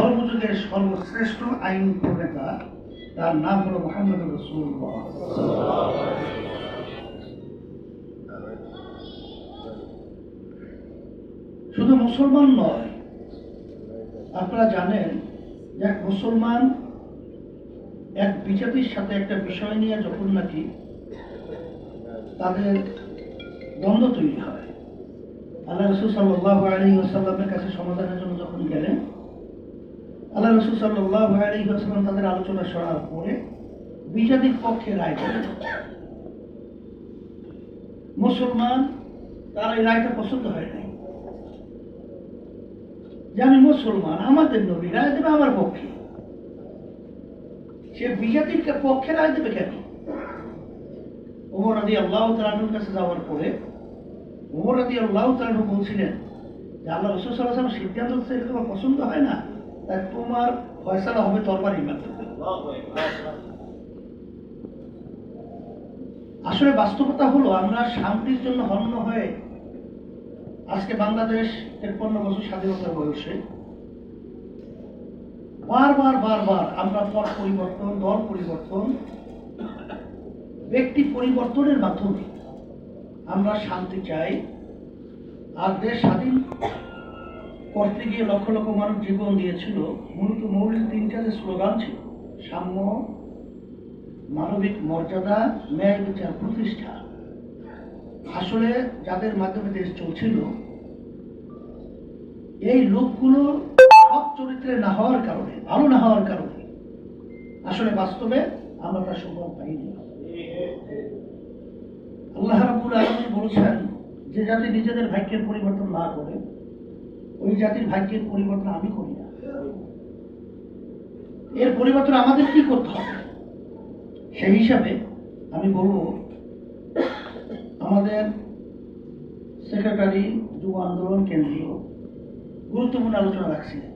সর্বযুগের সর্বশ্রেষ্ঠ আইন প্রণেতা, তার নাম হলো মোহাম্মদ রসুল্লাহ শুধু মুসলমান নয়, আপনারা জানেন এক মুসলমান এক বিজাতির সাথে একটা বিষয় নিয়ে যখন নাকি তাদের দ্বন্দ্ব তৈরি হয়, আল্লাহ রসুল সাল্লাহ আলী আসাল্লামের কাছে সমাধানের জন্য যখন গেলেন আল্লাহ রসুল সাল্লাহ আলী তাদের আলোচনা শোনার পরে বিজাতির পক্ষে রায় দেন। মুসলমান তার এই রায়টা পছন্দ হয় নাই। যে আমি মুসলমান, আমাদের নবী রায় দেবে আমার পক্ষে। সে বিজাতির পক্ষে রায় দেবে কেন? ওমর আদি আল্লাহ তালুর কাছে যাওয়ার পরে ওমর আদি আল্লাহ তালু বলছিলেন যে আল্লাহ রসুল সাল্লাহ সিদ্ধান্ত তোমার পছন্দ হয় না। তাই তোমার ফয়সালা হবে তরবারির মাধ্যমে আসলে বাস্তবতা হলো, আমরা শান্তির জন্য হন্য হয়ে আজকে বাংলাদেশ তেপ্পান্ন বছর স্বাধীনতার বয়সে বারবার বারবার আমরা পথ পরিবর্তন, দল পরিবর্তন, ব্যক্তি পরিবর্তনের মাধ্যমে আমরা শান্তি চাই। আর দেশ স্বাধীন করতে গিয়ে লক্ষ লক্ষ মানুষ জীবন দিয়েছিল। মূলত মৌলিক তিনটা যে স্লোগান ছিল, সাম্য, মানবিক মর্যাদা, ন্যায় বিচার প্রতিষ্ঠা। আসলে যাদের মাধ্যমে দেশ চলছিল, এই লোকগুলো সব চরিত্রে না হওয়ার কারণে, ভালো না হওয়ার কারণে, আসলে বাস্তবে আমরা তার সুফল পাইনি। আল্লাহ রাবুল আলমী বলেছেন, যে যাতে নিজেদের ভাগ্যের পরিবর্তন না করে ওই জাতির ভাগ্যের পরিবর্তন আমি করি না। এর পরিবর্তন আমাদের কি করতে হবে? সেই হিসাবে আমি বলব, আমাদের সেক্রেটারি যুব আন্দোলন কেন্দ্রীয় গুরুত্বপূর্ণ আলোচনা রাখছিলেন।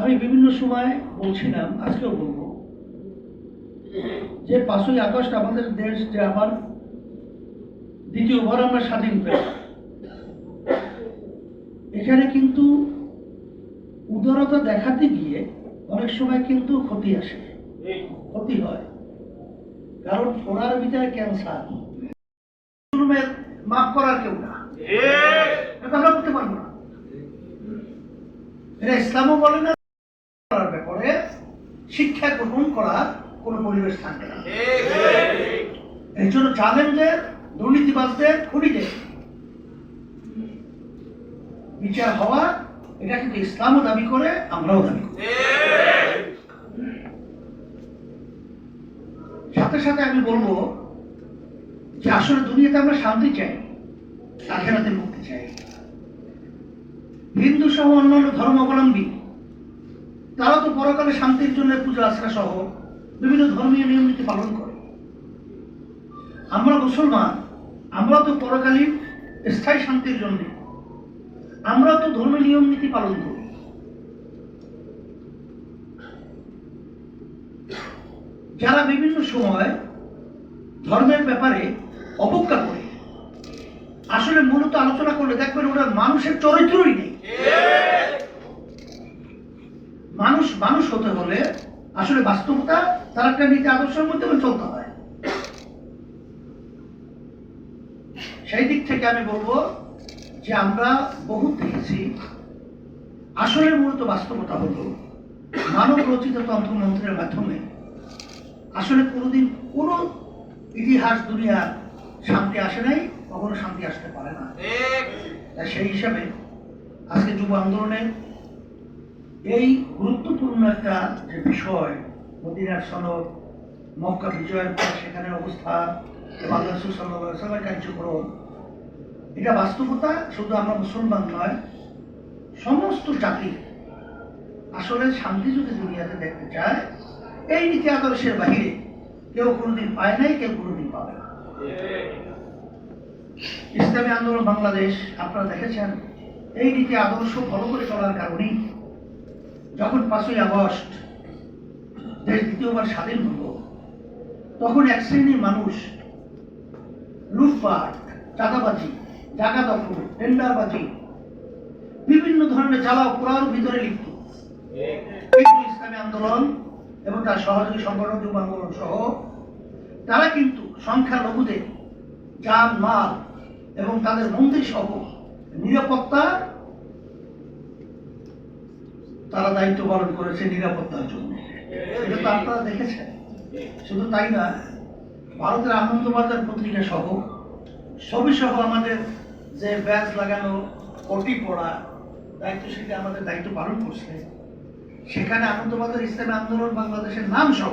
আমি বিভিন্ন সময় বলছিলাম, আজকেও বলব, যে পাঁচই আগস্ট আমাদের দেশ যে আবার দ্বিতীয়বার আমরা স্বাধীন পেলাম। এখানে কিন্তু উদারতা দেখাতে গিয়ে অনেক সময় কিন্তু ক্ষতি আসে। ক্ষতি হয়। কারণ ওনার ভিতরে ক্যান্সার। মাফ করার কেউ না। আমরা করতে পারব না। এটা ইসলামও বলে না করার ব্যাপারে শিক্ষা গ্রহণ করার কোনো পরিবেশ থাকবে না। এই জন্য জালেমদের দুর্নীতিবাজদের খুনিদের বিচার হওয়া, এটা কিন্তু ইসলামও দাবি করে, আমরাও দাবি করি। সাথে সাথে আমি বলব যে আসলে দুনিয়াতে আমরা শান্তি চাই আখেরাতে মুক্তি চাই। হিন্দু সহ অন্যান্য ধর্মাবলম্বী, তারা তো পরকালে শান্তির জন্য পূজা আশ্রা সহ বিভিন্ন ধর্মীয় নিয়ম নীতি পালন করে। আমরা মুসলমান আমরা তো পরকালীন স্থায়ী শান্তির জন্য, আমরা তো ধর্মীয় নিয়ম নীতি পালন করি। যারা বিভিন্ন সময় ধর্মের ব্যাপারে অবজ্ঞা করে, আসলে মূলত আলোচনা করলে দেখবেন ওরা মানুষের চরিত্রই নেই। মানুষ মানুষ হতে হলে আসলে বাস্তবতা তার একটা নীতি আদর্শের মধ্যে চলতে হয়। সেই দিক থেকে আমি বলব যে আমরা বহুত দেখেছি। আসলে মূলত বাস্তবতা হলো মানব রচিত তন্ত্রমন্ত্রের মাধ্যমে আসলে কোনোদিন কোনো ইতিহাস দুনিয়ার শান্তি আসে নাই, কখনো শান্তি আসতে পারে না। তাই সেই হিসাবে আজকে যুব আন্দোলনে এই গুরুত্বপূর্ণ একটা যে বিষয়, মদিনার সনদ, মক্কা বিজয়ের পর সেখানে অবস্থা বাংলাদেশ সাল্লামের কার্যক্রম এটা বাস্তবতা, শুধু আমরা মুসলমান নয়, সমস্ত জাতি আসলে শান্তি যদি দুনিয়াতে দেখতে চায়, এই নীতি আদর্শের বাহিরে কেউ কোনোদিন পায় নাই, কেউ কোনোদিন পাবে না। ইসলামী আন্দোলন বাংলাদেশ, আপনারা দেখেছেন, এই নীতি আদর্শ ফলো করে চলার কারণেই যখন পাঁচই আগস্ট দেশ দ্বিতীয়বার স্বাধীন হল, তখন এক শ্রেণির মানুষ, লুটপাট, চাঁদাবাজি জায়গা দখল টেন্ডারবাজি বিভিন্ন ধরনের জ্বালা পোড়ার ভিতরে লিপ্ত। ইসলামী আন্দোলন এবং তার সহযোগী সংগঠন যুব আন্দোলন সহ, তারা কিন্তু সংখ্যালঘুদের যান মাল এবং তাদের মন্দির সহ নিরাপত্তা তারা দায়িত্ব পালন করেছে নিরাপত্তার জন্য। এটা তো আপনারা দেখেছেন। শুধু তাই না, ভারতের আনন্দবাজার পত্রিকা সহ ছবি সহ আমাদের যে ব্যাচ লাগানো কটি পড়া দায়িত্বশীল আমাদের দায়িত্ব পালন করছে। সেখানে আনন্দবাজার ইসলামী আন্দোলন বাংলাদেশের নাম সহ